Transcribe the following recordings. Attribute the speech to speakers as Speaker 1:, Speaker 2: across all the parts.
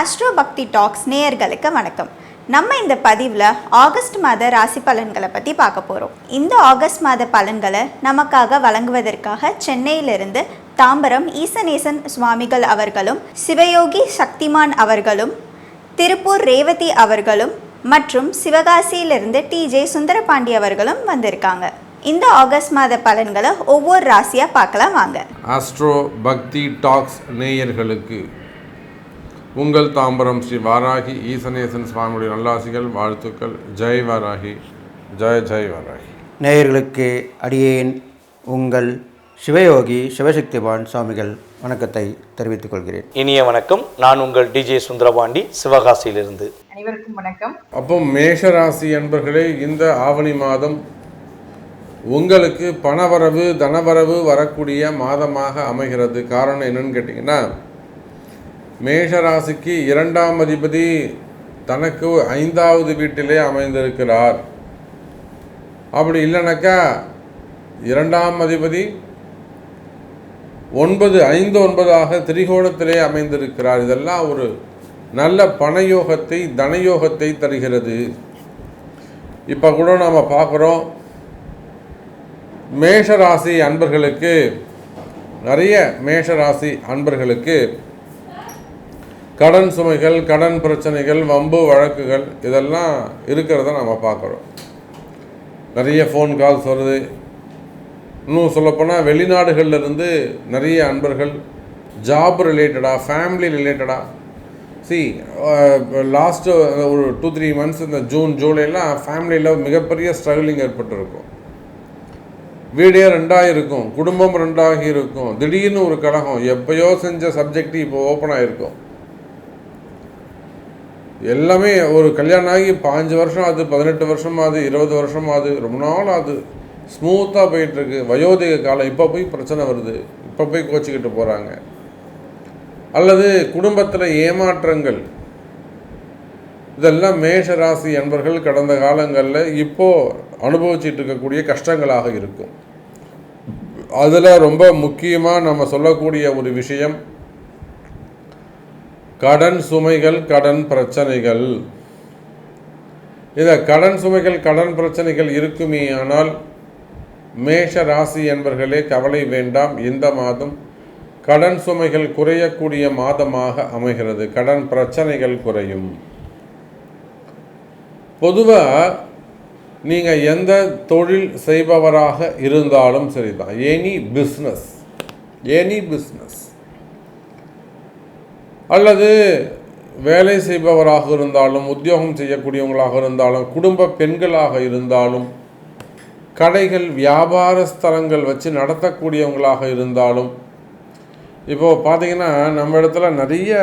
Speaker 1: Astro பக்தி tax நேயர்களுக்கு வணக்கம். நம்ம இந்த பதிவில் ஆகஸ்ட் மாத ராசி பலன்களை பற்றி பார்க்க போகிறோம் இந்த ஆகஸ்ட் மாத பலன்களை நமக்காக வழங்குவதற்காக சென்னையிலிருந்து தாம்பரம் ஈசநேசன் சுவாமிகள் அவர்களும் சிவயோகி சக்திமான் அவர்களும் திருப்பூர் ரேவதி அவர்களும் மற்றும் சிவகாசியிலிருந்து டிஜே சுந்தரபாண்டி அவர்களும் வந்திருக்காங்க. இந்த ஆகஸ்ட் மாத பலன்களை ஒவ்வொரு ராசியாக பார்க்கலாம் வாங்க.
Speaker 2: ஆஸ்ட்ரோ பக்தி டாக்ஸ் நேயர்களுக்கு உங்கள் தாம்பரம் ஸ்ரீ வாராகி ஈசனேசன் சுவாமியுடைய நல்லாசிகள் வாழ்த்துக்கள். ஜெய் வாராகி. ஜெய் ஜெய் வாராகி.
Speaker 3: நேயர்களுக்கு அடியேன் உங்கள் சிவயோகி சிவசக்திவான் சுவாமிகள் வணக்கத்தை தெரிவித்துக் கொள்கிறேன்.
Speaker 4: இனிய வணக்கம். நான் உங்கள் டிஜே சுந்தரபாண்டி சிவகாசியிலிருந்து.
Speaker 5: அனைவருக்கும் வணக்கம்.
Speaker 2: அப்போ மேஷராசி என்பர்களே இந்த ஆவணி மாதம் உங்களுக்கு பணவரவு தனவரவு வரக்கூடிய மாதமாக அமைகிறது. காரணம் என்னன்னு கேட்டிங்கன்னா மேஷராசிக்கு இரண்டாம் அதிபதி தனக்கு ஐந்தாவது வீட்டிலே அமைந்திருக்கிறார். அப்படி இல்லைனாக்கா இரண்டாம் அதிபதி ஒன்பது ஐந்து ஒன்பதாக திரிகோணத்திலே அமைந்திருக்கிறார். இதெல்லாம் ஒரு நல்ல பணயோகத்தை தனயோகத்தை தருகிறது. இப்போ கூட நாம் பார்க்குறோம் மேஷராசி அன்பர்களுக்கு நிறைய மேஷராசி அன்பர்களுக்கு கடன் சுமைகள் கடன் பிரச்சனைகள் வம்பு வழக்குகள் இதெல்லாம் இருக்கிறத நம்ம பார்க்குறோம் நிறைய ஃபோன் கால்ஸ் வருது. இன்னும் சொல்லப்போனால் வெளிநாடுகள்லேருந்து நிறைய அன்பர்கள் ஜாப் ரிலேட்டடாக ஃபேமிலி ரிலேட்டடாக சி லாஸ்ட்டு ஒரு டூ த்ரீ மந்த்ஸ் இந்த ஜூன் ஜூலைலாம் ஃபேமிலியில் மிகப்பெரிய ஸ்ட்ரகிளிங் ஏற்பட்டிருக்கும். வீடே ரெண்டாக இருக்கும் குடும்பம் ரெண்டாகி இருக்கும் திடீர்னு ஒரு கழகம் எப்பயோ செஞ்ச சப்ஜெக்ட் இப்போ ஓப்பன் ஆகிருக்கும் எல்லாமே ஒரு கல்யாணம் ஆகி பாஞ்சு வருஷம் ஆகுது பதினெட்டு வருஷம் ஆகுது இருபது வருஷம் ஆகுது ரொம்ப நாள் ஆகுது. ஸ்மூத்தாக போயிட்டுருக்கு. வயோதிக காலம் இப்போ போய் பிரச்சனை வருது. இப்போ போய் கோச்சிக்கிட்டு போகிறாங்க அல்லது குடும்பத்தில் ஏமாற்றங்கள். இதெல்லாம் மேஷ ராசி அன்பர்கள் கடந்த காலங்களில் இப்போது அனுபவிச்சுட்டு இருக்கக்கூடிய கஷ்டங்களாக இருக்கும். அதில் ரொம்ப முக்கியமாக நம்ம சொல்லக்கூடிய ஒரு விஷயம் கடன் சுமைகள் கடன் பிரச்சனைகள். இதை கடன் சுமைகள் கடன் பிரச்சனைகள் இருக்குமே ஆனால் மேஷ ராசி என்பர்களே கவலை வேண்டாம். இந்த மாதம் கடன் சுமைகள் குறையக்கூடிய மாதமாக அமைகிறது. கடன் பிரச்சனைகள் குறையும். பொதுவாக நீங்கள் எந்த தொழில் செய்பவராக இருந்தாலும் சரிதான். எனி பிஸ்னஸ் எனி பிஸ்னஸ் அல்லது வேலை செய்பவராக இருந்தாலும் உத்தியோகம் செய்யக்கூடியவங்களாக இருந்தாலும் குடும்ப பெண்களாக இருந்தாலும் கடைகள் வியாபார ஸ்தலங்கள் வச்சு நடத்தக்கூடியவங்களாக இருந்தாலும் இப்போது பார்த்தீங்கன்னா நம்ம இடத்துல நிறைய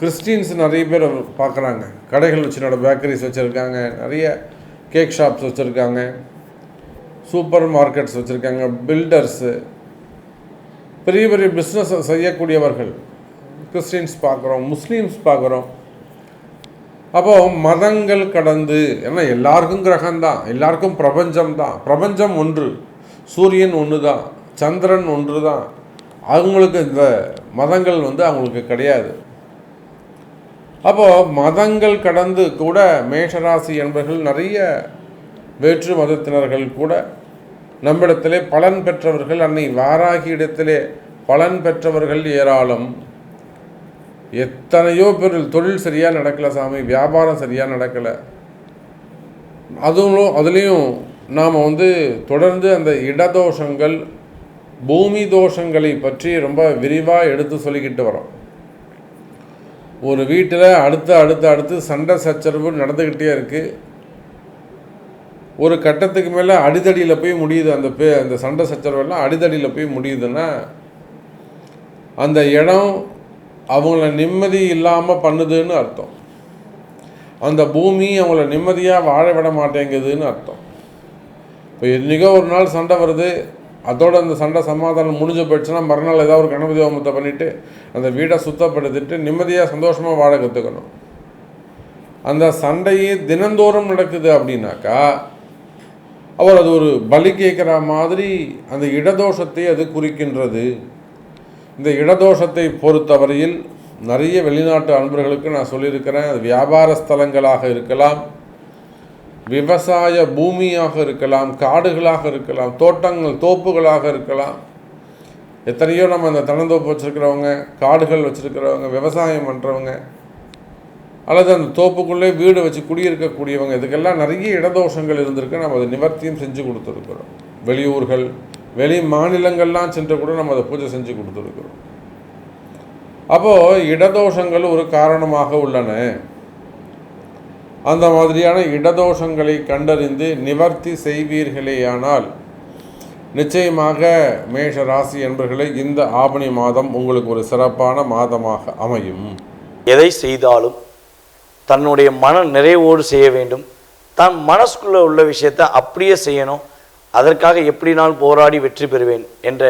Speaker 2: கிறிஸ்டின்ஸ் நிறைய பேர் பார்க்குறாங்க. கடைகள் வச்சு நட பேக்கரிஸ் வச்சுருக்காங்க நிறைய கேக் ஷாப்ஸ் வச்சுருக்காங்க சூப்பர் மார்க்கெட்ஸ் வச்சுருக்காங்க பில்டர்ஸு பெரிய பெரிய பிஸ்னஸ் செய்யக்கூடியவர்கள். கிறிஸ்டின்ஸ் பார்க்குறோம் முஸ்லீம்ஸ் பார்க்குறோம். அப்போது மதங்கள் கடந்து ஏன்னா எல்லாருக்கும் கிரகம்தான் எல்லாருக்கும் பிரபஞ்சம் தான் பிரபஞ்சம் ஒன்று சூரியன் ஒன்று தான் சந்திரன் ஒன்று தான் அவங்களுக்கு இந்த மதங்கள் வந்து அவங்களுக்கு கிடையாது. அப்போது மதங்கள் கடந்து கூட மேஷராசி என்பர்கள் நிறைய வேற்று மதத்தினர்கள் கூட நம்மிடத்திலே பலன் பெற்றவர்கள் அன்னை வாராகி இடத்திலே பலன் பெற்றவர்கள் ஏராளம். எத்தனையோ பேர் தொழில் சரியாக நடக்கலை சாமி வியாபாரம் சரியாக நடக்கலை. அதுவும் அதுலேயும் நாம் வந்து தொடர்ந்து அந்த இடதோஷங்கள் பூமி தோஷங்களை பற்றி ரொம்ப விரிவாக எடுத்து சொல்லிக்கிட்டு வரோம். ஒரு வீட்டில் அடுத்து அடுத்து அடுத்து சண்டை சச்சரவு நடந்துக்கிட்டே இருக்குது ஒரு கட்டத்துக்கு மேலே அடிதடியில் போய் முடியுது அந்த பே அந்த சண்டை சச்சரவெல்லாம் அடிதடியில் போய் முடியுதுன்னா அந்த இடம் அவங்கள நிம்மதி இல்லாமல் பண்ணுதுன்னு அர்த்தம். அந்த பூமி அவங்கள நிம்மதியாக வாழ விட மாட்டேங்குதுன்னு அர்த்தம். இப்போ என்றைக்கோ ஒரு நாள் சண்டை வருது அதோட அந்த சண்டை சமாதானம் முடிஞ்சு போயிடுச்சுன்னா மறுநாள் ஏதாவது ஒரு கணபதி ஹோமத்தை பண்ணிவிட்டு அந்த வீடை சுத்தப்படுத்திட்டு நிம்மதியாக சந்தோஷமாக வாழ கற்றுக்கணும் அந்த சண்டையே தினந்தோறும் நடக்குது அப்படின்னாக்கா அவர் அது ஒரு பலி கேட்குற மாதிரி அந்த இடதோஷத்தை அது குறிக்கின்றது. இந்த இடதோஷத்தை பொறுத்தவரையில் நிறைய வெளிநாட்டு அன்பர்களுக்கு நான் சொல்லியிருக்கிறேன். அது வியாபார ஸ்தலங்களாக இருக்கலாம் விவசாய பூமியாக இருக்கலாம் காடுகளாக இருக்கலாம் தோட்டங்கள் தோப்புகளாக இருக்கலாம். எத்தனையோ நம்ம இந்த தனந்தோப்பு வச்சுருக்கிறவங்க காடுகள் வச்சுருக்கிறவங்க விவசாயம் பண்ணுறவங்க அல்லது அந்த தோப்புக்குள்ளே வீடு வச்சு குடியிருக்கக்கூடியவங்க இதுக்கெல்லாம் நிறைய இடதோஷங்கள் இருந்திருக்கு. நம்ம அதை நிவர்த்தியும் செஞ்சு கொடுத்துருக்குறோம். வெளியூர்கள் வெளி மாநிலங்கள்லாம் சென்று கூட நம்ம அதை பூஜை செஞ்சு கொடுத்துருக்குறோம். அப்போது இடதோஷங்கள் ஒரு காரணமாக உள்ளன. அந்த மாதிரியான இடதோஷங்களை கண்டறிந்து நிவர்த்தி செய்வீர்களேயானால் நிச்சயமாக மேஷ ராசி என்பர்களை இந்த ஆவணி மாதம் உங்களுக்கு ஒரு சிறப்பான மாதமாக அமையும்.
Speaker 4: எதை செய்தாலும் தன்னுடைய மன நிறைவோடு செய்ய வேண்டும். தான் மனசுக்குள்ளே உள்ள விஷயத்தை அப்படியே செய்யணும். அதற்காக எப்படி நான் போராடி வெற்றி பெறுவேன் என்ற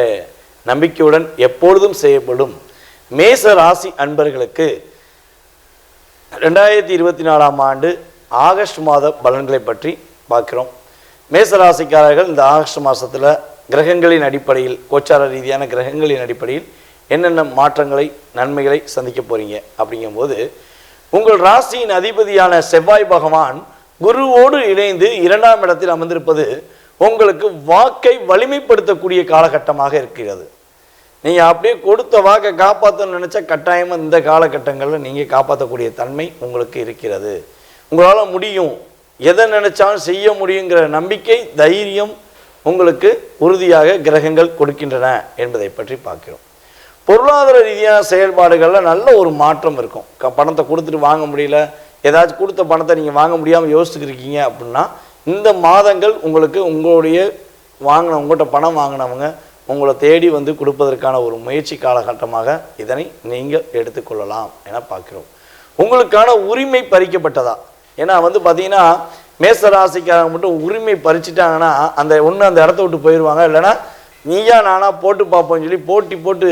Speaker 4: நம்பிக்கையுடன் எப்பொழுதும் செய்யப்படும் மேச ராசி அன்பர்களுக்கு ரெண்டாயிரத்தி இருபத்தி நாலாம் ஆண்டு ஆகஸ்ட் மாத பலன்களை பற்றி பார்க்கிறோம். மேசராசிக்காரர்கள் இந்த ஆகஸ்ட் மாதத்தில் கிரகங்களின் அடிப்படையில் கோச்சார ரீதியான கிரகங்களின் அடிப்படையில் என்னென்ன மாற்றங்களை நன்மைகளை சந்திக்க போகிறீங்க அப்படிங்கும்போது உங்கள் ராசியின் அதிபதியான செவ்வாய் பகவான் குருவோடு இணைந்து இரண்டாம் இடத்தில் அமர்ந்திருப்பது உங்களுக்கு வாக்கை வலிமைப்படுத்தக்கூடிய காலகட்டமாக இருக்கிறது. நீங்கள் அப்படியே கொடுத்த வாக்கை காப்பாற்றணும்னு நினச்சா கட்டாயமாக இந்த காலகட்டங்களில் நீங்கள் காப்பாற்றக்கூடிய தன்மை உங்களுக்கு இருக்கிறது. உங்களால் முடியும். எதை நினச்சாலும் செய்ய முடியுங்கிற நம்பிக்கை தைரியம் உங்களுக்கு உறுதியாக கிரகங்கள் கொடுக்கின்றன என்பதை பற்றி பார்க்கிறோம். பொருளாதார ரீதியான செயல்பாடுகளில் நல்ல ஒரு மாற்றம் இருக்கும். க பணத்தை கொடுத்துட்டு வாங்க முடியல. ஏதாச்சும் கொடுத்த பணத்தை நீங்கள் வாங்க முடியாமல் யோசிச்சுருக்கீங்க அப்படின்னா இந்த மாதங்கள் உங்களுக்கு உங்களுடைய வாங்கின உங்கள்கிட்ட பணம் வாங்கினவங்க உங்களை தேடி வந்து கொடுப்பதற்கான ஒரு முயற்சி காலகட்டமாக இதனை நீங்கள் எடுத்துக்கொள்ளலாம் என பார்க்கிறோம். உங்களுக்கான உரிமை பறிக்கப்பட்டதா? ஏன்னா வந்து பார்த்தீங்கன்னா மேச ராசிக்காரங்க மட்டும் உரிமை பறிச்சிட்டாங்கன்னா அந்த ஒன்று அந்த இடத்த விட்டு போயிடுவாங்க இல்லைன்னா நீயா நானா போட்டு பார்ப்போம்னு சொல்லி போட்டி போட்டு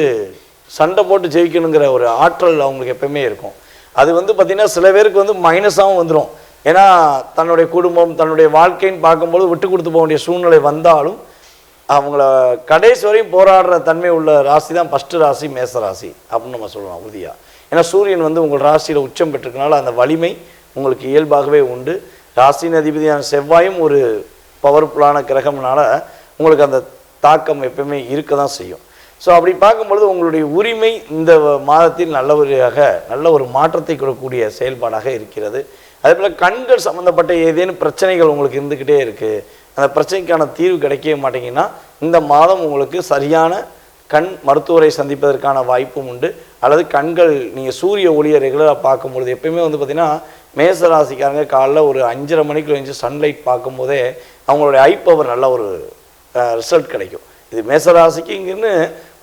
Speaker 4: சண்டை போட்டு ஜெயிக்கணுங்கிற ஒரு ஆற்றல் அவங்களுக்கு எப்பவுமே இருக்கும். அது வந்து பார்த்திங்கன்னா சில பேருக்கு வந்து மைனஸாகவும் வந்துடும் ஏன்னா தன்னுடைய குடும்பம் தன்னுடைய வாழ்க்கைன்னு பார்க்கும்போது விட்டு கொடுத்து போக வேண்டிய சூழ்நிலை வந்தாலும் அவங்கள கடைசி வரையும் போராடுற தன்மை உள்ள ராசி தான் ஃபஸ்ட்டு ராசி மேச ராசி அப்படின்னு நம்ம சொல்லலாம் உறுதியாக ஏன்னா சூரியன் வந்து உங்கள் ராசியில் உச்சம் பெற்றிருக்கனால அந்த வலிமை உங்களுக்கு இயல்பாகவே உண்டு. ராசியின் அதிபதியான செவ்வாயும் ஒரு பவர்ஃபுல்லான கிரகம்னால உங்களுக்கு அந்த தாக்கம் எப்பவுமே இருக்க தான் செய்யும். ஸோ அப்படி பார்க்கும்பொழுது உங்களுடைய உரிமை இந்த மாதத்தில் நல்ல ஒருயாக நல்ல ஒரு மாற்றத்தை கொடுக்கக்கூடிய செயல்பாடாக இருக்கிறது. அதே போல் கண்கள் சம்மந்தப்பட்ட ஏதேனும் பிரச்சனைகள் உங்களுக்கு இருந்துக்கிட்டே இருக்குது அந்த பிரச்சனைக்கான தீர்வு கிடைக்கவே மாட்டேங்கன்னா இந்த மாதம் உங்களுக்கு சரியான கண் மருத்துவரை சந்திப்பதற்கான வாய்ப்பும் உண்டு. அல்லது கண்கள் நீங்கள் சூரிய ஒளியை ரெகுலராக பார்க்கும்பொழுது எப்பயுமே வந்து பார்த்திங்கன்னா மேச ராசிக்காரங்க காலைல ஒரு அஞ்சரை மணிக்கு வந்து சன்லைட் பார்க்கும்போதே அவங்களுடைய ஐ பவர் நல்ல ஒரு ரிசல்ட் கிடைக்கும். இது மேச இங்கேன்னு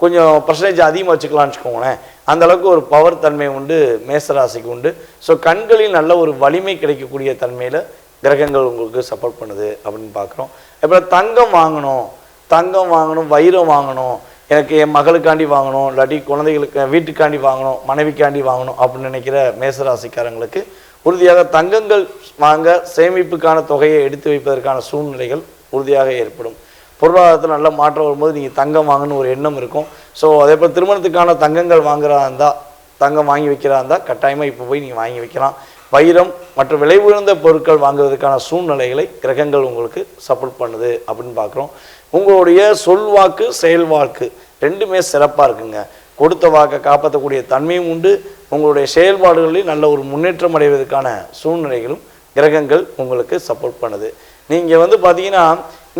Speaker 4: கொஞ்சம் பர்சன்டேஜ் அதிகமாக வச்சுக்கலாம்னு வச்சுக்கோங்களேன். அந்த அளவுக்கு ஒரு பவர் தன்மை உண்டு மேசராசிக்கு உண்டு. ஸோ கண்களில் நல்ல ஒரு வலிமை கிடைக்கக்கூடிய தன்மையில் கிரகங்கள் உங்களுக்கு சப்போர்ட் பண்ணுது அப்படின்னு பார்க்குறோம். அப்புறம் தங்கம் வாங்கணும் தங்கம் வாங்கணும் வைரம் வாங்கணும். எனக்கு என் மகளுக்காண்டி வாங்கணும் இல்லாட்டி குழந்தைகளுக்கு வீட்டுக்காண்டி வாங்கணும் மனைவிக்காண்டி வாங்கணும் அப்படின்னு நினைக்கிற மேசராசிக்காரங்களுக்கு உறுதியாக தங்கங்கள் வாங்க சேமிப்புக்கான தொகையை எடுத்து வைப்பதற்கான சூழ்நிலைகள் உறுதியாக ஏற்படும். பொருளாதாரத்தில் நல்ல மாற்றம் வரும்போது நீங்கள் தங்கம் வாங்கணும்னு ஒரு எண்ணம் இருக்கும். ஸோ அதே போல் திருமணத்துக்கான தங்கங்கள் வாங்குறதா இருந்தால் தங்கம் வாங்கி வைக்கிறதா இருந்தால் கட்டாயமாக இப்போ போய் நீங்கள் வாங்கி வைக்கலாம். வைரம் மற்றும் விலை உயர்ந்த பொருட்கள் வாங்குவதற்கான சூழ்நிலைகளை கிரகங்கள் உங்களுக்கு சப்போர்ட் பண்ணுது அப்படின்னு பார்க்குறோம். உங்களுடைய சொல்வாக்கு செயல்வாக்கு ரெண்டுமே சிறப்பாக இருக்குங்க. கொடுத்த வாக்கை காப்பாற்றக்கூடிய தன்மையும் உண்டு. உங்களுடைய செயல்பாடுகளில் நல்ல ஒரு முன்னேற்றம் அடைவதற்கான சூழ்நிலைகளும் கிரகங்கள் உங்களுக்கு சப்போர்ட் பண்ணுது. நீங்கள் வந்து பார்த்தீங்கன்னா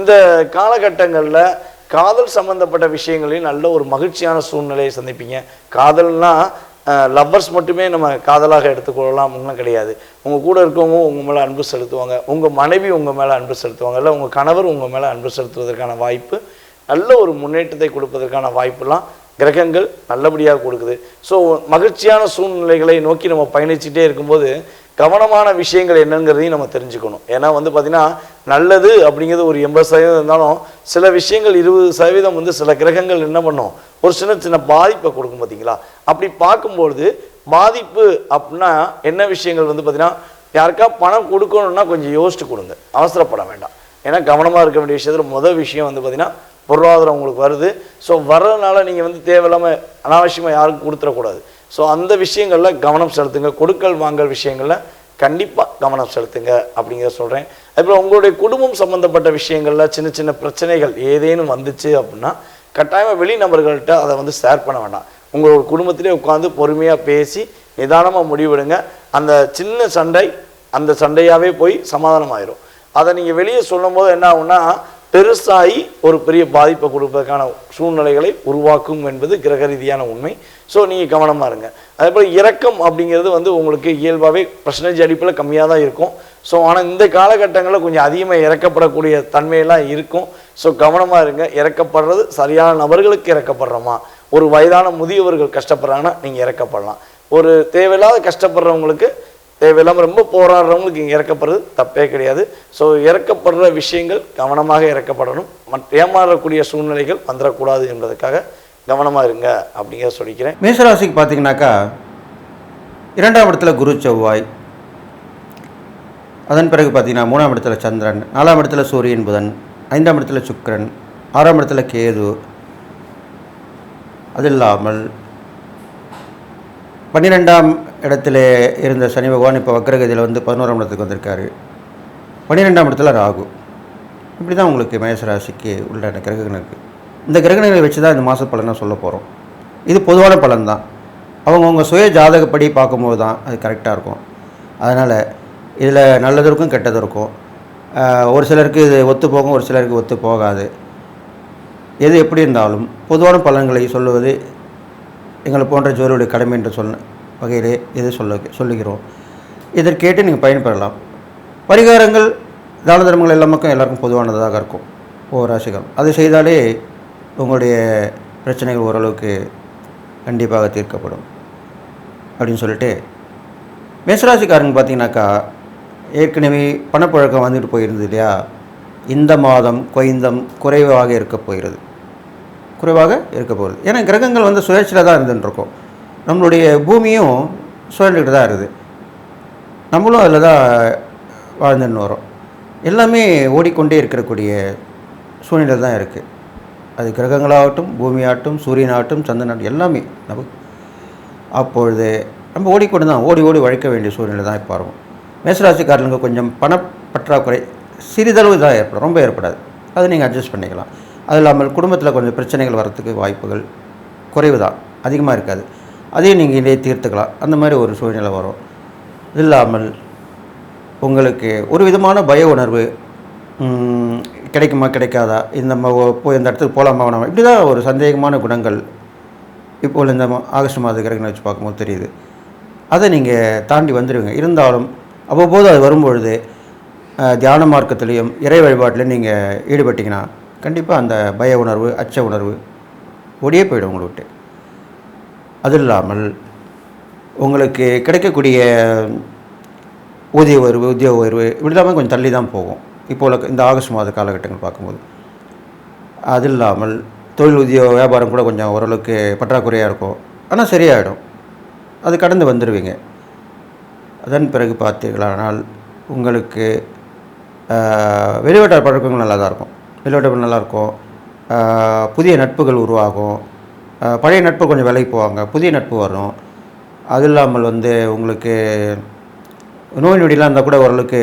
Speaker 4: இந்த காலகட்டங்களில் காதல் சம்பந்தப்பட்ட விஷயங்களையும் நல்ல ஒரு மகிழ்ச்சியான சூழ்நிலையை சந்திப்பீங்க. காதல்னால் லவ்வர்ஸ் மட்டுமே நம்ம காதலாக எடுத்துக்கொள்ளலாம் ஒன்றும் கிடையாது. உங்கள் கூட இருக்கவங்க உங்கள் மேலே அன்பு செலுத்துவாங்க. உங்கள் மனைவி உங்கள் மேலே அன்பு செலுத்துவாங்க. இல்லை உங்கள் கணவர் உங்கள் மேலே அன்பு செலுத்துவதற்கான வாய்ப்பு நல்ல ஒரு முன்னேற்றத்தை கொடுப்பதற்கான வாய்ப்பெல்லாம் கிரகங்கள் நல்லபடியாக கொடுக்குது. ஸோ மகிழ்ச்சியான சூழ்நிலைகளை நோக்கி நம்ம பயணிச்சுட்டே இருக்கும்போது கவனமான விஷயங்கள் என்னங்கிறதையும் நம்ம தெரிஞ்சுக்கணும். ஏன்னா வந்து பார்த்திங்கன்னா நல்லது அப்படிங்கிறது ஒரு எண்பது சதவீதம் இருந்தாலும் சில விஷயங்கள் இருபது சதவீதம் வந்து சில கிரகங்கள் என்ன பண்ணும்? ஒரு சின்ன சின்ன பாதிப்பை கொடுக்கும் பார்த்தீங்களா அப்படி பார்க்கும்பொழுது பாதிப்பு அப்படின்னா என்ன விஷயங்கள் வந்து பார்த்திங்கன்னா யாருக்கா பணம் கொடுக்கணும்னா கொஞ்சம் யோசிச்சு கொடுங்க. அவசரப்பட வேண்டாம். ஏன்னா கவனமாக இருக்க வேண்டிய விஷயத்தில் முதல் விஷயம் வந்து பார்த்திங்கன்னா பொருளாதாரம் உங்களுக்கு வருது. ஸோ வர்றதுனால நீங்கள் வந்து தேவையில்லாமல் அனாவசியமாக யாருக்கும் கொடுத்துடக்கூடாது. ஸோ அந்த விஷயங்களில் கவனம் செலுத்துங்க. கொடுக்கல் வாங்கல் விஷயங்களில் கண்டிப்பாக கவனம் செலுத்துங்க அப்படிங்கிற சொல்கிறேன் அதுபோல் உங்களுடைய குடும்பம் சம்மந்தப்பட்ட விஷயங்களில் சின்ன சின்ன பிரச்சனைகள் ஏதேனும் வந்துச்சு அப்படின்னா கட்டாயமாக வெளிநபர்கள்ட்ட அதை வந்து ஷேர் பண்ண வேண்டாம். உங்களோட குடும்பத்திலே உட்காந்து பொறுமையாக பேசி நிதானமாக முடிவெடுங்க. அந்த சின்ன சண்டை அந்த சண்டையாகவே போய் சமாதானமாயிரும். அதை நீங்கள் வெளியே சொல்லும்போது என்ன ஆகும்னா பெருசாகி ஒரு பெரிய பாதிப்பை கொடுப்பதற்கான சூழ்நிலைகளை உருவாக்கும் என்பது கிரக ரீதியான உண்மை. ஸோ நீங்கள் கவனமாக இருங்க. அதே போல் இறக்கம் அப்படிங்கிறது வந்து உங்களுக்கு இயல்பாகவே பர்சன்டேஜ் அடிப்பில் கம்மியாக தான் இருக்கும். ஸோ ஆனால் இந்த காலகட்டங்களில் கொஞ்சம் அதிகமாக இறக்கப்படக்கூடிய தன்மையெல்லாம் இருக்கும். ஸோ கவனமாக இருங்க. இறக்கப்படுறது சரியான நபர்களுக்கு இறக்கப்படுறோமா? ஒரு வயதான முதியவர்கள் கஷ்டப்படுறாங்கன்னா நீங்கள் இறக்கப்படலாம். ஒரு தேவையில்லாத கஷ்டப்படுறவங்களுக்கு தேவையில்லாமல் ரொம்ப போராடுறவங்களுக்கு இங்கே இறக்கப்படுறது தப்பே கிடையாது. ஸோ இறக்கப்படுற விஷயங்கள் கவனமாக இறக்கப்படணும். மற்ற ஏமாறக்கூடிய சூழ்நிலைகள் வந்துடக்கூடாது என்பதற்காக கவனமாக இருங்க அப்படிங்கிற சொல்லிக்கிறேன்.
Speaker 3: மேசராசிக்கு பார்த்தீங்கன்னாக்கா இரண்டாம் இடத்துல குரு செவ்வாய் அதன் பிறகு பார்த்தீங்கன்னா மூணாம் இடத்துல சந்திரன் நாலாம் இடத்துல சூரியன் புதன் ஐந்தாம் இடத்துல சுக்கரன் ஆறாம் இடத்துல கேது அது இல்லாமல் பன்னிரெண்டாம் இடத்துல இருந்த சனி பகவான் இப்போ வக்ரகதியில் வந்து பதினோராம் இடத்துக்கு வந்திருக்காரு. பன்னிரெண்டாம் இடத்துல ராகு. இப்படி தான் உங்களுக்கு மேசராசிக்கு உள்ளான கிரகங்கள் இருக்குது இந்த கிரகணங்களை வச்சு தான் இந்த மாத பலனை சொல்ல போகிறோம் இது பொதுவான பலன் தான். அவங்கவுங்க சுய ஜாதகப்படி பார்க்கும்போது தான் அது கரெக்டாக இருக்கும். அதனால் இதில் நல்லது இருக்கும் கெட்டது இருக்கும். ஒரு சிலருக்கு இது ஒத்து போகும் ஒரு சிலருக்கு ஒத்து போகாது. எது எப்படி இருந்தாலும் பொதுவான பலன்களை சொல்லுவது எங்களை போன்ற ஜோதியுடைய கடமை என்று சொன்ன வகையிலே இது சொல்ல சொல்லுகிறோம். இதற்கேட்டு நீங்கள் பயன்பெறலாம். பரிகாரங்கள் தான தர்மங்கள் எல்லாமக்கும் எல்லாருக்கும் பொதுவானதாக இருக்கும். ஒவ்வொரு ராசிகள் அதை செய்தாலே உங்களுடைய பிரச்சனைகள் ஓரளவுக்கு கண்டிப்பாக தீர்க்கப்படும் அப்படின்னு சொல்லிட்டு மேசராசிக்காரங்க பார்த்தீங்கன்னாக்கா ஏற்கனவே பணப்பழக்கம் வந்துட்டு போயிருந்தது இல்லையா? இந்த மாதம் கொய்ந்தம் குறைவாக இருக்க போகிறது. குறைவாக இருக்க போகிறது. ஏன்னா கிரகங்கள் வந்து சுழற்சியில் தான் இருந்துட்டுருக்கோம். நம்மளுடைய பூமியும் சுழந்துக்கிட்டு தான் இருக்குது. நம்மளும் அதில் தான் வாழ்ந்துன்னு வரோம். எல்லாமே ஓடிக்கொண்டே இருக்கக்கூடிய சூழ்நிலை தான் இருக்குது. அது கிரகங்களாகட்டும் பூமியாகட்டும் சூரியனாகட்டும் சந்திரனாகட்டும் எல்லாமே நம்ம அப்பொழுது நம்ம ஓடிக்கொண்டு தான் ஓடி ஓடி உழைக்க வேண்டிய சூழ்நிலை தான் இப்போ வரும் மேசராசிக்காரர்களுக்கு கொஞ்சம் பணப்பற்றாக்குறை சிறிதளவு தான் ஏற்படும் ரொம்ப ஏற்படாது. அதை நீங்கள் அட்ஜஸ்ட் பண்ணிக்கலாம். அது இல்லாமல் குடும்பத்தில் கொஞ்சம் பிரச்சனைகள் வரத்துக்கு வாய்ப்புகள் குறைவு தான் அதிகமாக இருக்காது. அதையும் நீங்கள் இடையே தீர்த்துக்கலாம் அந்த மாதிரி ஒரு சூழ்நிலை வரும். இது இல்லாமல் உங்களுக்கு ஒரு விதமான பய உணர்வு கிடைக்குமா கிடைக்காதா? இந்த போய் இந்த இடத்துக்கு போகலாமா வேணாமா? இப்படி தான் ஒரு சந்தேகமான குணங்கள் இப்போ இந்த மா- ஆகஸ்ட் மாத கிரகங்களை வச்சு பார்க்கும்போது தெரியுது. அதை நீங்கள் தாண்டி வந்துடுவீங்க இருந்தாலும் அவ்வப்போது அது வரும்பொழுது தியான மார்க்கத்துலேயும் இறை வழிபாட்டிலையும் நீங்கள் ஈடுபட்டிங்கன்னா கண்டிப்பாக அந்த பய உணர்வு அச்ச உணர்வு ஒடியே போயிடும் உங்களை விட்டு. அது இல்லாமல் உங்களுக்கு கிடைக்கக்கூடிய ஊதிய உயர்வு உத்தியோக உயர்வு இப்படி இல்லாமல் கொஞ்சம் தள்ளி தான் போகும். இப்போ உள்ள இந்த ஆகஸ்ட் மாத காலகட்டங்கள் பார்க்கும்போது அது இல்லாமல் தொழில் உத்தியோக வியாபாரம் கூட கொஞ்சம் ஓரளவுக்கு பற்றாக்குறையாக இருக்கும். ஆனால் சரியாயிடும். அது கடந்து வந்துடுவீங்க அதன் பிறகு பார்த்தீர்களானால் உங்களுக்கு வெளிவட்ட பழக்கங்கள் நல்லா தான் இருக்கும். வெளிவட்டாரம் நல்லாயிருக்கும் புதிய நட்புகள் உருவாகும். பழைய நட்பு கொஞ்சம் விலைக்கு போவாங்க. புதிய நட்பு வரும். அது இல்லாமல் வந்து உங்களுக்கு நோய் நொடிலாம் இருந்தால் கூட ஓரளவுக்கு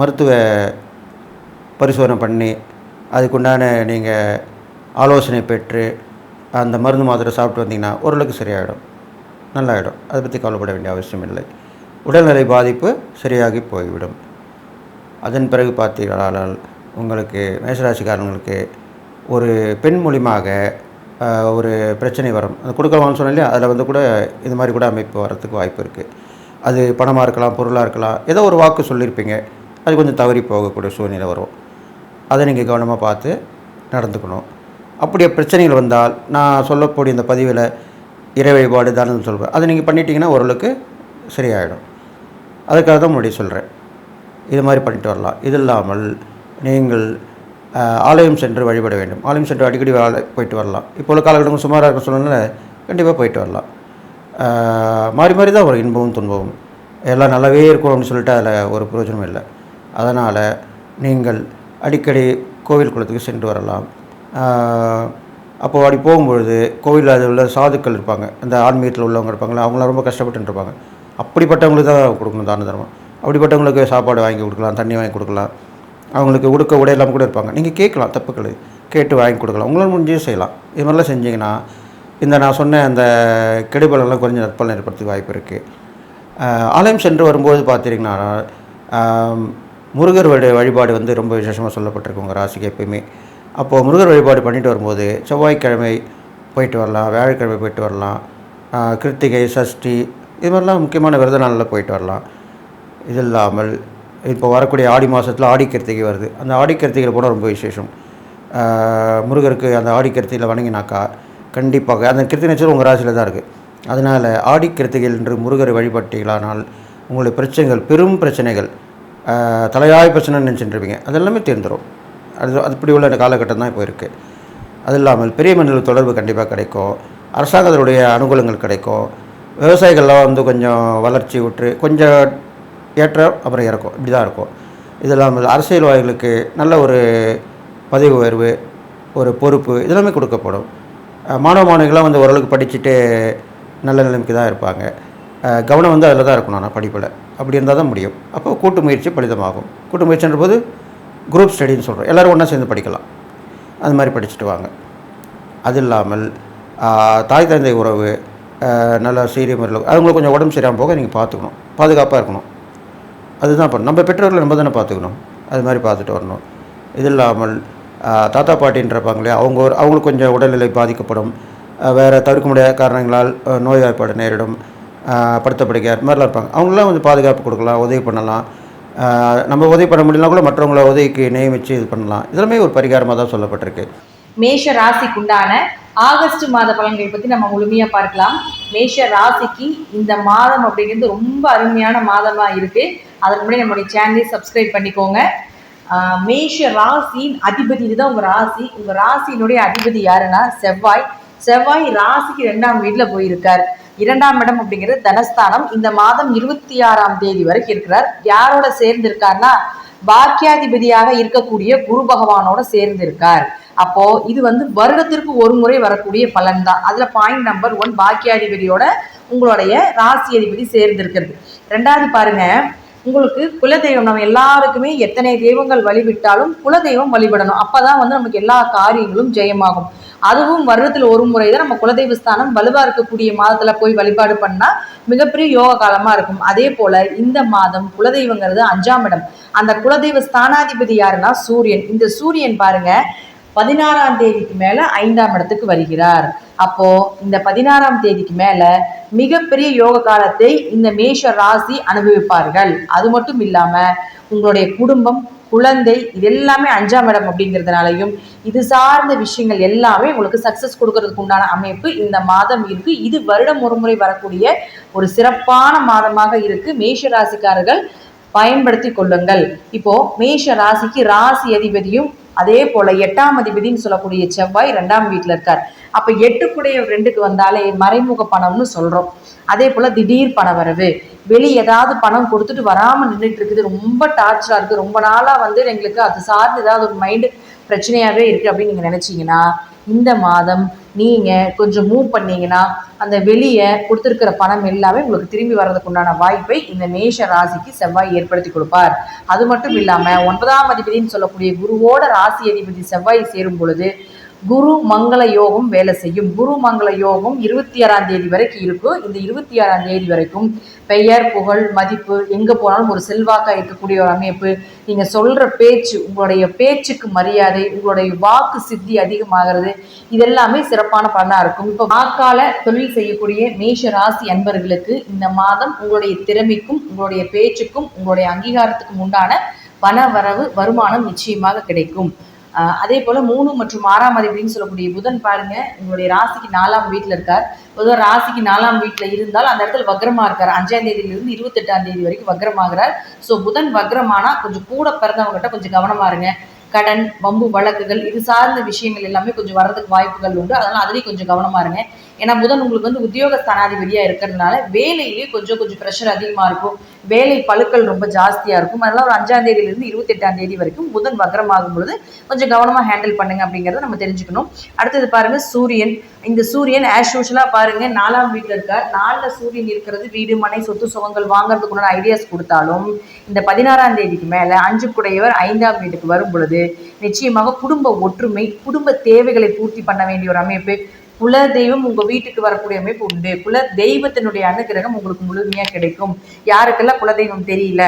Speaker 3: மருத்துவ பரிசோதனை பண்ணி அதுக்குண்டான நீங்கள் ஆலோசனை பெற்று அந்த மருந்து மாத்திரை சாப்பிட்டு வந்தீங்கன்னா ஓரளவுக்கு சரியாயிடும். நல்லாயிடும். அதை பற்றி கவலைப்பட வேண்டிய அவசியம் இல்லை. உடல்நிலை பாதிப்பு சரியாகி போய்விடும். அதன் பிறகு பார்த்தீர்களானால் உங்களுக்கு மேசராசிக்காரங்களுக்கு ஒரு பெண் மூலியமாக ஒரு பிரச்சனை வரும். அது கொடுக்கலாம்னு சொன்னாலே அதில் வந்து கூட இது மாதிரி கூட அமைப்பு வரத்துக்கு வாய்ப்பு இருக்குது அது பணமாக இருக்கலாம் பொருளாக இருக்கலாம் ஏதோ ஒரு வாக்கு சொல்லியிருப்பீங்க. அது கொஞ்சம் தவறி போகக்கூடிய சூழ்நிலை வரும். அதை நீங்கள் கவனமாக பார்த்து நடந்துக்கணும். அப்படியே பிரச்சனைகள் வந்தால் நான் சொல்லக்கூடிய இந்த பதிவில் இறை வழிபாடு தானம் சொல்கிறேன் அதை நீங்கள் பண்ணிட்டீங்கன்னா ஓரளவுக்கு சரியாயிடும். அதுக்காக தான் முன்னாடி சொல்கிறேன் இது மாதிரி பண்ணிட்டு வரலாம். இது இல்லாமல் நீங்கள் ஆலயம் சென்று வழிபட வேண்டும். ஆலயம் சென்று அடிக்கடி ஆல- போயிட்டு வரலாம். இப்போ உள்ள காலகட்டங்கள் சுமாராக இருக்க சொன்னதுனால கண்டிப்பாக போயிட்டு வரலாம். மாறி மாறி தான் ஒரு இன்பமும் துன்பமும். எல்லாம் நல்லாவே இருக்கும் அப்படின்னு சொல்லிட்டு அதில் ஒரு பிரயோஜனமும் இல்லை. அதனால் நீங்கள் அடிக்கடி கோவில் குளத்துக்கு சென்று வரலாம். அப்போது அப்படி போகும்பொழுது கோவிலில் அது உள்ள சாதுக்கள் இருப்பாங்க. அந்த ஆன்மீகத்தில் உள்ளவங்க இருப்பாங்களே அவங்களாம் ரொம்ப கஷ்டப்பட்டு இருப்பாங்க. அப்படிப்பட்டவங்களுக்கு தான் கொடுக்கணும் தான தர்மம். அப்படிப்பட்டவங்களுக்கு சாப்பாடு வாங்கி கொடுக்கலாம் தண்ணி வாங்கி கொடுக்கலாம். அவங்களுக்கு உடுக்க உடை இல்லாமல் கூட இருப்பாங்க. நீங்கள் கேட்கலாம் தப்புக்கள் கேட்டு வாங்கி கொடுக்கலாம். உங்களால் முடிஞ்சே செய்யலாம். இது மாதிரிலாம் செஞ்சிங்கன்னா இந்த நான் சொன்ன அந்த கெடுபலெல்லாம் கொஞ்சம் நற்பலன் ஏற்படுறதுக்கு வாய்ப்பு இருக்குது ஆலயம் சென்று வரும்போது பார்த்தீங்கன்னா முருகர் வழி வழிபாடு வந்து ரொம்ப விசேஷமாக சொல்லப்பட்டிருக்கு உங்கள் ராசிக்கு எப்பயுமே. அப்போது முருகர் வழிபாடு பண்ணிட்டு வரும்போது செவ்வாய்க்கிழமை போயிட்டு வரலாம் வியாழக்கிழமை போயிட்டு வரலாம் கிருத்திகை சஷ்டி இது மாதிரிலாம் முக்கியமான விரத நாளில் போயிட்டு வரலாம். இது இல்லாமல் இப்போ வரக்கூடிய ஆடி மாதத்தில் ஆடி கிருத்திகை வருது. அந்த ஆடி கிருத்திகையில் போனால் ரொம்ப விசேஷம். முருகருக்கு அந்த ஆடி கிருத்திகையில் வணங்கினாக்கா கண்டிப்பாக அந்த கிருத்திகை நட்சத்திரம் உங்கள் ராசியில் தான் இருக்குது அதனால் ஆடி கிருத்திகையில் என்று முருகரை வழிபட்டீங்களானால் உங்களுடைய பிரச்சனைகள் பெரும் பிரச்சனைகள் தலையாய பிரச்சனை நினச்சிட்டுருப்பீங்க. அதெல்லாமே தீர்ந்துடும் அது அது இப்படி உள்ள காலகட்டம் தான் இப்போ இருக்குது அது இல்லாமல் பெரிய மனிதர்கள் தொடர்பு கண்டிப்பாக கிடைக்கும். அரசாங்கத்தினுடைய அனுகூலங்கள் கிடைக்கும். விவசாயிகள்லாம் வந்து கொஞ்சம் வளர்ச்சி விட்டு கொஞ்சம் ஏற்ற அப்புறம் இறக்கும். இப்படி தான் இருக்கும். இது இல்லாமல் அரசியல்வாதிகளுக்கு நல்ல ஒரு பதவி உயர்வு ஒரு பொறுப்பு இதெல்லாமே கொடுக்கப்படும். மாணவ மாணவிகள்லாம் வந்து ஓரளவுக்கு படிச்சுட்டு நல்ல நிலைமைக்கு தான் இருப்பாங்க. கவனம் வந்து அதில் தான் இருக்கணும் ஆனால் படிப்பில். அப்படி இருந்தால் தான் முடியும். அப்போ கூட்டு முயற்சி பலிதமாகும். கூட்டு முயற்சின்ற போது குரூப் ஸ்டடின்னு சொல்கிறோம் எல்லோரும் ஒன்றா சேர்ந்து படிக்கலாம். அது மாதிரி படிச்சுட்டு வாங்க. அது இல்லாமல் தாய் தந்தை உறவு நல்லா நல்ல சீரிய முறையில் அவங்களுக்கு கொஞ்சம் உடம்பு சரியாமல் போக நீங்கள் பார்த்துக்கணும். பாதுகாப்பாக இருக்கணும். அதுதான் பண்ணணும். நம்ம பெற்றோர்களை நம்ம தானே பார்த்துக்கணும். அது மாதிரி பார்த்துட்டு வரணும். இது இல்லாமல் தாத்தா பாட்டின்றப்பாங்க இல்லையா? அவங்க ஒரு அவங்களுக்கு கொஞ்சம் உடல்நிலை பாதிக்கப்படும். வேறு தவிர்க்க முடியாத காரணங்களால் நோய்வாய்ப்பாடு நேரிடும். படுத்த மாதிரிலாம் இருப்பாங்க. அவங்களாம் வந்து பாதுகாப்பு கொடுக்கலாம் உதவி பண்ணலாம். நம்ம உதவி பண்ண முடியலனா கூட மற்றவங்கள உதவிக்கு நியமித்து இது பண்ணலாம். இதெல்லாமே ஒரு பரிகாரமாக தான் சொல்லப்பட்டிருக்கு.
Speaker 5: மேஷ ராசிக்குண்டான ஆகஸ்ட் மாத பலன்களை பற்றி நம்ம முழுமையாக பார்க்கலாம். மேஷ ராசிக்கு இந்த மாதம் அப்படிங்கிறது ரொம்ப அருமையான மாதமாக இருக்குது அதன் முன்னாடி நம்மளுடைய சேனலை சப்ஸ்கிரைப் பண்ணிக்கோங்க. மேஷ ராசியின் அதிபதி இதுதான் உங்கள் ராசி. உங்கள் ராசியினுடைய அதிபதி யாருன்னா செவ்வாய். செவ்வாய் ராசிக்கு ரெண்டாம் வீட்டுல போயிருக்கார். இரண்டாம் இடம் அப்படிங்கிறது தனஸ்தானம். இந்த மாதம் இருபத்தி ஆறாம் தேதி வரைக்கும் இருக்கிறார். யாரோட சேர்ந்து இருக்காருன்னா பாக்கியாதிபதியாக இருக்கக்கூடிய குரு பகவானோட சேர்ந்து இருக்கார் அப்போ இது வந்து வருடத்திற்கு ஒரு முறை வரக்கூடிய பலன் தான் அதுல பாயிண்ட் நம்பர் ஒன் பாக்கியாதிபதியோட உங்களுடைய ராசி அதிபதி சேர்ந்து இருக்கிறது ரெண்டாவது பாருங்க. உங்களுக்கு குலதெய்வம் நம்ம எல்லாருக்குமே எத்தனை தெய்வங்கள் வழிபட்டாலும் குலதெய்வம் வழிபடணும். அப்பதான் வந்து நமக்கு எல்லா காரியங்களும் ஜெயமாகும். அதுவும் வருடத்தில் ஒரு முறை தான் நம்ம குலதெய்வ ஸ்தானம் வலுவா இருக்கக்கூடிய மாதத்துல போய் வழிபாடு பண்ணா மிகப்பெரிய யோக காலமா இருக்கும். அதே போல இந்த மாதம் குலதெய்வங்கிறது அஞ்சாம் இடம். அந்த குலதெய்வ ஸ்தானாதிபதி யாருன்னா சூரியன். இந்த சூரியன் பாருங்க பதினாறாம் தேதிக்கு மேல ஐந்தாம் இடத்துக்கு வருகிறார். அப்போ இந்த பதினாறாம் தேதிக்கு மேல மிகப்பெரிய யோக காலத்தை இந்த மேஷ ராசி அனுபவிப்பார்கள். அது மட்டும் இல்லாம உங்களுடைய குடும்பம் குழந்தை இது எல்லாமே அஞ்சாம் இடம் அப்படிங்கிறதுனாலையும் இது சார்ந்த விஷயங்கள் எல்லாமே உங்களுக்கு சக்சஸ் கொடுக்கறதுக்கு உண்டான அமைப்பு இந்த மாதம் இருக்கு. இது வருடம் ஒரு முறை வரக்கூடிய ஒரு சிறப்பான மாதமாக இருக்கு. மேஷ ராசிக்காரர்கள் பயன்படுத்தி கொள்ளுங்கள். இப்போ மேஷ ராசிக்கு ராசி அதிபதியும் அதே போல எட்டாம் அதிபதினு சொல்லக்கூடிய செவ்வாய் ரெண்டாம் வீட்டுல இருக்கார். அப்ப எட்டுக்குடைய ரெண்டுக்கு வந்தாலே மறைமுக பணம்னு சொல்றோம். அதே போல திடீர் பண வரவு. வெளி ஏதாவது பணம் கொடுத்துட்டு வராம நின்றுட்டு இருக்குது. ரொம்ப டார்ச்சரா இருக்கு. ரொம்ப நாளா வந்து எங்களுக்கு அது சார்ந்து ஏதாவது ஒரு மைண்டு பிரச்சனையாவே இருக்கு அப்படின்னு நீங்க நினைச்சீங்கன்னா இந்த மாதம் நீங்கள் கொஞ்சம் மூவ் பண்ணீங்கன்னா அந்த வெளியே கொடுத்துருக்கிற பணம் எல்லாமே உங்களுக்கு திரும்பி வர்றதுக்கு உண்டான வாய்ப்பை இந்த மேஷ ராசிக்கு செவ்வாய் ஏற்படுத்தி கொடுப்பார். அது மட்டும் இல்லாமல் ஒன்பதாம் அதிபதினு சொல்லக்கூடிய குருவோட ராசி அதிபதி செவ்வாய் சேரும் பொழுது குரு மங்கள யோகம் வேலை செய்யும். குரு மங்கள யோகம் இருபத்தி ஆறாம் தேதி வரைக்கும் இருக்கும் இந்த இருபத்தி ஆறாம் தேதி வரைக்கும் பெயர் புகழ் மதிப்பு எங்க போனாலும் ஒரு செல்வாக்கா இருக்கக்கூடிய ஒரு அமைப்பு. நீங்க சொல்ற பேச்சு உங்களுடைய பேச்சுக்கு மரியாதை உங்களுடைய வாக்கு சித்தி அதிகமாகிறது இதெல்லாமே சிறப்பான பலனா இருக்கும். இப்போ வாக்கால தொழில் செய்யக்கூடிய மேஷ ராசி அன்பர்களுக்கு இந்த மாதம் உங்களுடைய திறமைக்கும் உங்களுடைய பேச்சுக்கும் உங்களுடைய அங்கீகாரத்துக்கும் உண்டான பண வரவு வருமானம் நிச்சயமாக கிடைக்கும். அதே போல மூணு மற்றும் ஆறாம் அதிபதினு சொல்லக்கூடிய புதன் பாருங்க உங்களுடைய ராசிக்கு நாலாம் வீட்டில் இருக்கார். பொதுவாக ராசிக்கு நாலாம் வீட்டில் இருந்தால் அந்த இடத்துல வக்ரமா இருக்கார். அஞ்சாம் தேதியிலிருந்து இருபத்தெட்டாம் தேதி வரைக்கும் வக்ரமாகிறார். ஸோ புதன் வக்ரமானா கொஞ்சம் கூட பிறந்தவங்ககிட்ட கொஞ்சம் கவனமா இருங்க. கடன் வம்பு வழக்குகள் இது சார்ந்த விஷயங்கள் எல்லாமே கொஞ்சம் வர்றதுக்கு வாய்ப்புகள் உண்டு. அதனால அதுலேயும் கொஞ்சம் கவனமா இருங்க. ஏன்னா புதன் உங்களுக்கு வந்து உத்தியோக ஸ்தானாதிபதியாக இருக்கிறதுனால வேலையிலேயே கொஞ்சம் கொஞ்சம் ப்ரெஷர் அதிகமாக இருக்கும். வேலை பழுக்கள் ரொம்ப ஜாஸ்தியாக இருக்கும். அதனால் ஒரு அஞ்சாம் தேதியிலிருந்து இருபத்தெட்டாம் தேதி வரைக்கும் புதன் வக்ரமாகும் பொழுது கொஞ்சம் கவனமாக ஹேண்டில் பண்ணுங்க அப்படிங்கிறத நம்ம தெரிஞ்சுக்கணும். அடுத்தது பாருங்க சூரியன். இந்த சூரியன் ஆஸ் யூஷுவலாக பாருங்க நாலாம் வீட்டில் இருக்கார். நாலில் சூரியன் இருக்கிறது வீடு மனை சொத்து சுகங்கள் வாங்குறதுக்குள்ள ஐடியாஸ் கொடுத்தாலும் இந்த பதினாறாம் தேதிக்கு மேலே அஞ்சு குடையவர் ஐந்தாம் வீட்டுக்கு வரும் பொழுது நிச்சயமாக குடும்ப ஒற்றுமை குடும்ப தேவைகளை பூர்த்தி பண்ண வேண்டிய ஒரு அமைப்பு குல தெய்வம் உங்க வீட்டுக்கு வரக்கூடிய அமைப்பு உண்டு. குல தெய்வத்தினுடைய அனுகிரகம் உங்களுக்கு முழுமையா கிடைக்கும். யாருக்கெல்லாம் குலதெய்வம் தெரியல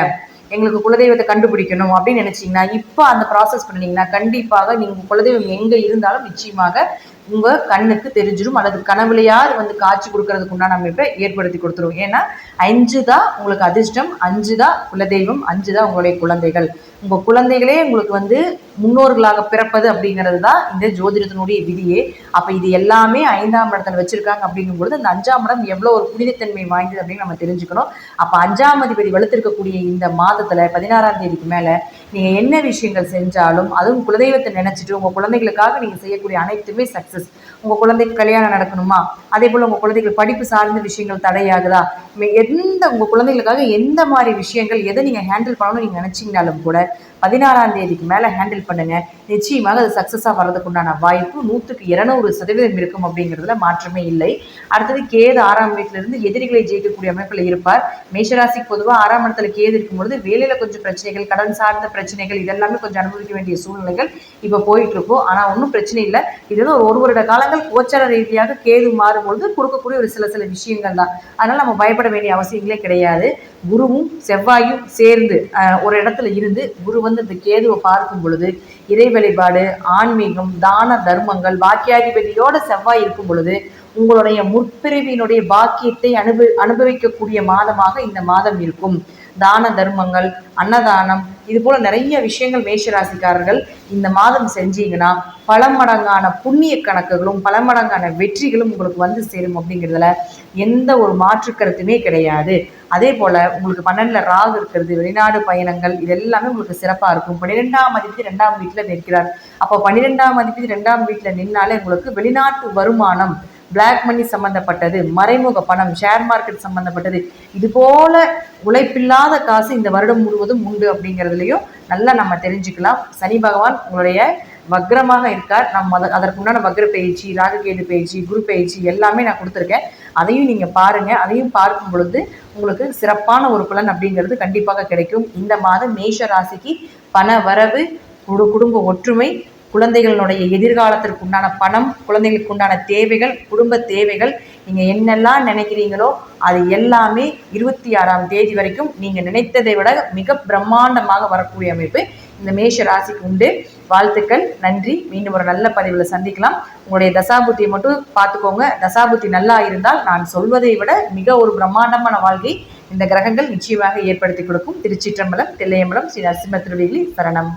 Speaker 5: எங்களுக்கு குலதெய்வத்தை கண்டுபிடிக்கணும் அப்படின்னு நினைச்சீங்கன்னா இப்போ அந்த ப்ராசஸ் பண்ணீங்கன்னா கண்டிப்பாக நீங்க குலதெய்வம் எங்க இருந்தாலும் நிச்சயமாக உங்க கண்ணுக்கு தெரிஞ்சிடும் அல்லது கனவுலையாவது வந்து காட்சி கொடுக்கறதுக்கு உண்டான அமைப்பை ஏற்படுத்தி கொடுத்துரும். ஏன்னா அஞ்சு தான் உங்களுக்கு அதிர்ஷ்டம் அஞ்சு தான் குலதெய்வம் அஞ்சு தான் உங்களுடைய குழந்தைகள். உங்க குழந்தைகளே உங்களுக்கு வந்து முன்னோர்களாக பிறப்பது அப்படிங்கிறது தான் இந்த ஜோதிடத்தினுடைய விதியே. அப்ப இது எல்லாமே ஐந்தாம் இடத்துல வச்சிருக்காங்க அப்படிங்கும்பொழுது அந்த அஞ்சாம் இடம் எவ்வளவு ஒரு புனிதத்தன்மை வாய்ந்தது அப்படின்னு நம்ம தெரிஞ்சுக்கணும். அப்ப அஞ்சாம் அதிபதி வலுத்திருக்கக்கூடிய இந்த மாதத்துல பதினாறாம் தேதிக்கு மேல நீங்க என்ன விஷயங்கள் செஞ்சாலும் அதுவும் குலதெய்வத்தை நினைச்சிட்டு உங்க குழந்தைகளுக்காக நீங்க செய்யக்கூடிய அனைத்துமே சக்ஸஸ் உங்க குழந்தைக்கு கல்யாணம் நடக்கணுமா? அதே போல உங்க குழந்தைகள் படிப்பு சார்ந்த விஷயங்கள் தடையாகுதா எந்த உங்க குழந்தைகளுக்காக எந்த மாதிரி விஷயங்கள் எதை நீங்க ஹேண்டில் பண்ணணும்னு நீங்க நினைச்சீங்கனாலும் கூட பதினாறாம் தேதிக்கு மேலே ஹேண்டில் பண்ணுங்க. நிச்சயமாக அது சக்ஸஸாக வர்றதுக்கு உண்டான வாய்ப்பு நூற்றுக்கு இரநூறு சதவீதம் இருக்கும் அப்படிங்கிறதுல மாற்றமே இல்லை. அடுத்தது கேது ஆறாம் வீட்டிலிருந்து எதிரிகளை ஜெயிக்கக்கூடிய அமைப்பில் இருப்பார். மேஷராசிக்கு பொதுவாக ஆறாம் இடத்துல கேது இருக்கும் பொழுது வேலையில் கொஞ்சம் பிரச்சனைகள் கடன் சார்ந்த பிரச்சனைகள் இதெல்லாமே கொஞ்சம் அனுபவிக்க வேண்டிய சூழ்நிலைகள் இப்போ போயிட்டு இருக்கும் ஆனால் ஒன்றும் பிரச்சனை இல்லை. இது வந்து ஒரு ஒரு வருட காலங்கள் கோச்சார ரீதியாக கேது மாறும்பொழுது கொடுக்கக்கூடிய ஒரு சில சில விஷயங்கள் தான். அதனால் நம்ம பயப்பட வேண்டிய அவசியங்களே கிடையாது. குருவும் செவ்வாயும் சேர்ந்து ஒரு இடத்துல இருந்து குரு வந்து இந்த கேதுவை பார்க்கும் பொழுது இறை வழிபாடு ஆன்மீகம் தான தர்மங்கள் பாக்கியாதிபதியோட செவ்வாய் இருக்கும் பொழுது உங்களுடைய முற்பிரிவினுடைய பாக்கியத்தை அனுபவி அனுபவிக்கக்கூடிய மாதமாக இந்த மாதம் இருக்கும். தான தர்மங்கள் அன்னதானம் இது போல நிறைய விஷயங்கள் மேஷராசிக்காரர்கள் இந்த மாதம் செஞ்சீங்கன்னா பல மடங்கான புண்ணிய கணக்குகளும் பல மடங்கான வெற்றிகளும் உங்களுக்கு வந்து சேரும் அப்படிங்கிறதுல எந்த ஒரு மாற்று கருத்துமே கிடையாது. அதே போல உங்களுக்கு பன்னெண்டுல ராகு இருக்கிறது வெளிநாடு பயணங்கள் இது எல்லாமே உங்களுக்கு சிறப்பா இருக்கும். பன்னிரெண்டாம் மதிப்பு ரெண்டாம் வீட்டுல நிற்கிறார். அப்போ பன்னிரெண்டாம் மதிப்பு ரெண்டாம் வீட்டுல நின்னாலே உங்களுக்கு வெளிநாட்டு வருமானம் பிளாக் மணி சம்பந்தப்பட்டது மறைமுக பணம் ஷேர் மார்க்கெட் சம்பந்தப்பட்டது. இது போல உழைப்பில்லாத காசு இந்த வருடம் முழுவதும் உண்டு அப்படிங்கிறதுலையும் நல்லா நம்ம தெரிஞ்சுக்கலாம். சனி பகவான் உங்களுடைய வக்ரமாக இருக்கார். நம்ம அதற்கு உண்டான வக்ர பயிற்சி ராககேது பயிற்சி குரு பயிற்சி எல்லாமே நான் கொடுத்துருக்கேன். அதையும் நீங்கள் பாருங்கள் அதையும் பார்க்கும் பொழுது உங்களுக்கு சிறப்பான ஒரு பலன் அப்படிங்கிறது கண்டிப்பாக கிடைக்கும். இந்த மாதம் மேஷ ராசிக்கு பண வரவு குடும்ப ஒற்றுமை குழந்தைகளுடைய எதிர்காலத்திற்கு உண்டான பணம் குழந்தைகளுக்கு உண்டான தேவைகள் குடும்ப தேவைகள் நீங்கள் என்னெல்லாம் நினைக்கிறீங்களோ அது எல்லாமே இருபத்தி ஆறாம் தேதி வரைக்கும் நீங்கள் நினைத்ததை விட மிக பிரம்மாண்டமாக வரக்கூடிய அமைப்பு இந்த மேஷ ராசிக்கு உண்டு. வாழ்த்துக்கள் நன்றி. மீண்டும் ஒரு நல்ல பதிவில் சந்திக்கலாம். உங்களுடைய தசாபுத்தியை மட்டும் பார்த்துக்கோங்க. தசாபுத்தி நல்லா இருந்தால் நான் சொல்வதை விட மிக ஒரு பிரம்மாண்டமான வாழ்க்கை இந்த கிரகங்கள் நிச்சயமாக ஏற்படுத்தி கொடுக்கும். திருச்சிற்றம்பலம் தில்லையம்பலம் ஸ்ரீ நரசிம்ம திருவேலி சரணம்.